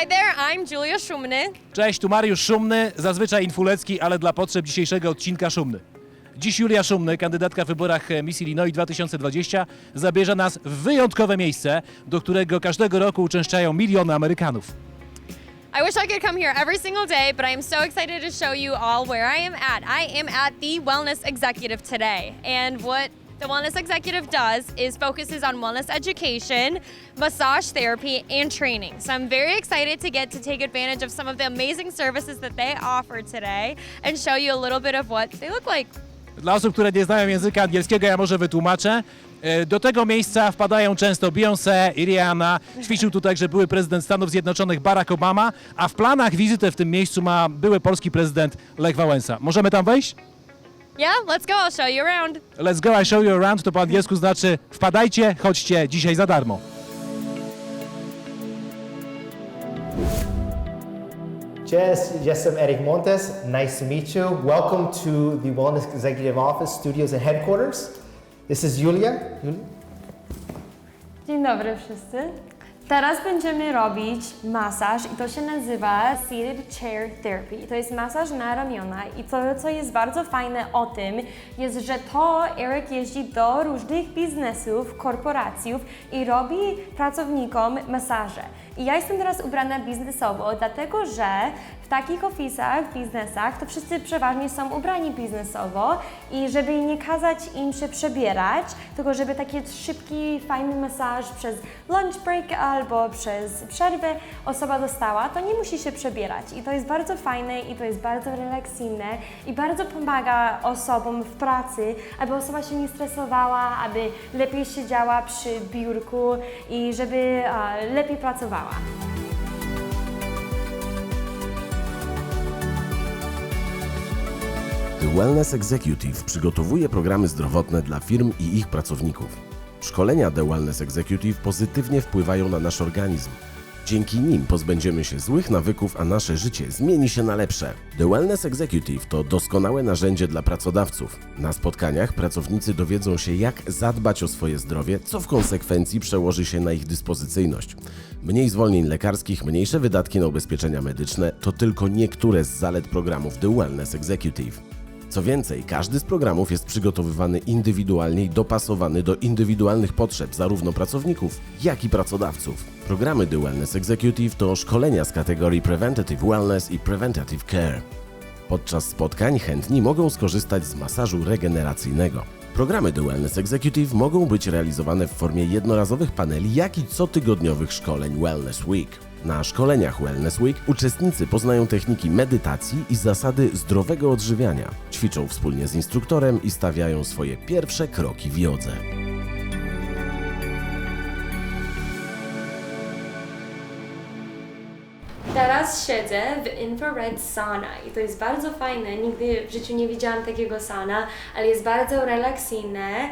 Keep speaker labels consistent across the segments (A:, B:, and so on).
A: Hi there, I'm Julia Szumny.
B: Cześć, tu Mariusz Szumny, zazwyczaj infulecki, ale dla potrzeb dzisiejszego odcinka Szumny. Dziś Julia Szumny, kandydatka w wyborach e, Miss Illinois 2020, zabierze nas w wyjątkowe miejsce, do którego każdego roku uczęszczają miliony Amerykanów.
A: I wish I could come here every single day, but I am so excited to show you all where I am at. I am at the Wellness Executive today. And what the Wellness Executive does is focuses on wellness education, massage therapy, and training. So I'm very excited to get to take advantage of some of the amazing services that they offer today and show you a little bit of what they look like.
B: Dla osób, które nie znają języka angielskiego, ja może wytłumaczę. E, Do tego miejsca wpadają często Beyoncé i Rihanna. Ćwiczył tu także były prezydent Stanów Zjednoczonych Barack Obama, a w planach wizytę w tym miejscu ma były polski prezydent Lech Wałęsa. Możemy tam wejść?
A: Yeah, let's go. I'll show you around.
B: Let's go, I show you around, to po angielsku znaczy wpadajcie, chodźcie dzisiaj za darmo.
C: Jess, jestem Eric Montes. Nice to meet you. Welcome to the Wellness Executive Office, studios and headquarters. This is Julia. Julia?
D: Dzień dobry wszyscy. Teraz będziemy robić masaż i to się nazywa Seated Chair Therapy. To jest masaż na ramiona i to, co jest bardzo fajne o tym, jest, że to Eric jeździ do różnych biznesów, korporacjów i robi pracownikom masaże. I ja jestem teraz ubrana biznesowo, dlatego że w takich ofisach, biznesach, to wszyscy przeważnie są ubrani biznesowo i żeby nie kazać im się przebierać, tylko żeby taki szybki, fajny masaż przez lunch break albo przez przerwę osoba dostała, to nie musi się przebierać. I to jest bardzo fajne i to jest bardzo relaksyjne i bardzo pomaga osobom w pracy, aby osoba się nie stresowała, aby lepiej siedziała przy biurku i żeby a, lepiej pracowała.
E: The Wellness Executive przygotowuje programy zdrowotne dla firm i ich pracowników. Szkolenia The Wellness Executive pozytywnie wpływają na nasz organizm. Dzięki nim pozbędziemy się złych nawyków, a nasze życie zmieni się na lepsze. The Wellness Executive to doskonałe narzędzie dla pracodawców. Na spotkaniach pracownicy dowiedzą się, jak zadbać o swoje zdrowie, co w konsekwencji przełoży się na ich dyspozycyjność. Mniej zwolnień lekarskich, mniejsze wydatki na ubezpieczenia medyczne to tylko niektóre z zalet programów The Wellness Executive. Co więcej, każdy z programów jest przygotowywany indywidualnie i dopasowany do indywidualnych potrzeb zarówno pracowników, jak i pracodawców. Programy The Wellness Executive to szkolenia z kategorii Preventative Wellness i Preventative Care. Podczas spotkań chętni mogą skorzystać z masażu regeneracyjnego. Programy The Wellness Executive mogą być realizowane w formie jednorazowych paneli, jak i cotygodniowych szkoleń Wellness Week. Na szkoleniach Wellness Week uczestnicy poznają techniki medytacji i zasady zdrowego odżywiania, ćwiczą wspólnie z instruktorem i stawiają swoje pierwsze kroki w jodze.
D: Teraz siedzę w infrared sauna i to jest bardzo fajne. Nigdy w życiu nie widziałam takiego sauna, ale jest bardzo relaksyjne,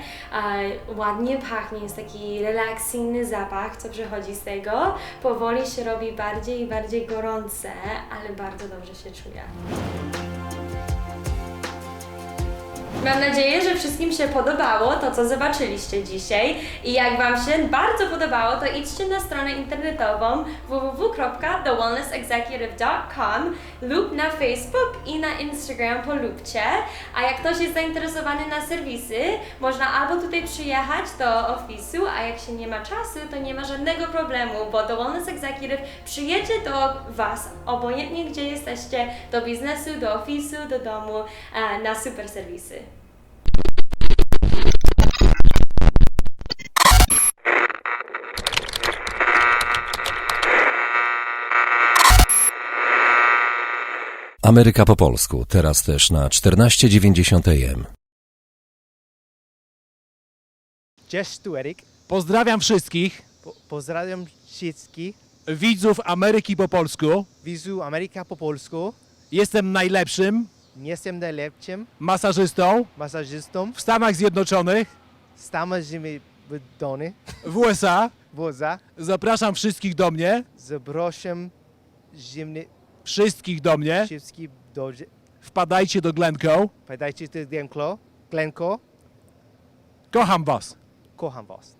D: ładnie pachnie, jest taki relaksyjny zapach, co przychodzi z tego. Powoli się robi bardziej i bardziej gorące, ale bardzo dobrze się czuję. Mam nadzieję, że wszystkim się podobało to, co zobaczyliście dzisiaj. I jak Wam się bardzo podobało, to idźcie na stronę internetową www.thewellnessexecutive.com lub na Facebook i na Instagram polubcie. A jak ktoś jest zainteresowany na serwisy, można albo tutaj przyjechać do ofisu, a jak się nie ma czasu, to nie ma żadnego problemu, bo The Wellness Executive przyjedzie do Was, obojętnie gdzie jesteście, do biznesu, do ofisu, do domu, e, na super serwisy.
F: Ameryka po polsku, teraz też na 1490 AM.
C: Jess tu Eric.
B: Pozdrawiam wszystkich
C: Po- Pozdrawiam wszystkich.
B: widzów Ameryki po polsku.
C: Wizu Ameryka po polsku.
B: Jestem najlepszym
C: Jestem najlepszym
B: masażystą
C: masażystą.
B: w Stanach Zjednoczonych,
C: zimy w Dony.
B: w USA.
C: Woza.
B: Zapraszam wszystkich do mnie,
C: Zapraszam zimny
B: wszystkich do mnie.
C: wszystkich do...
B: Wpadajcie do Glencoe.
C: Pamiętajcie, to Glenko. Glenko.
B: Kocham was.
C: Kocham was.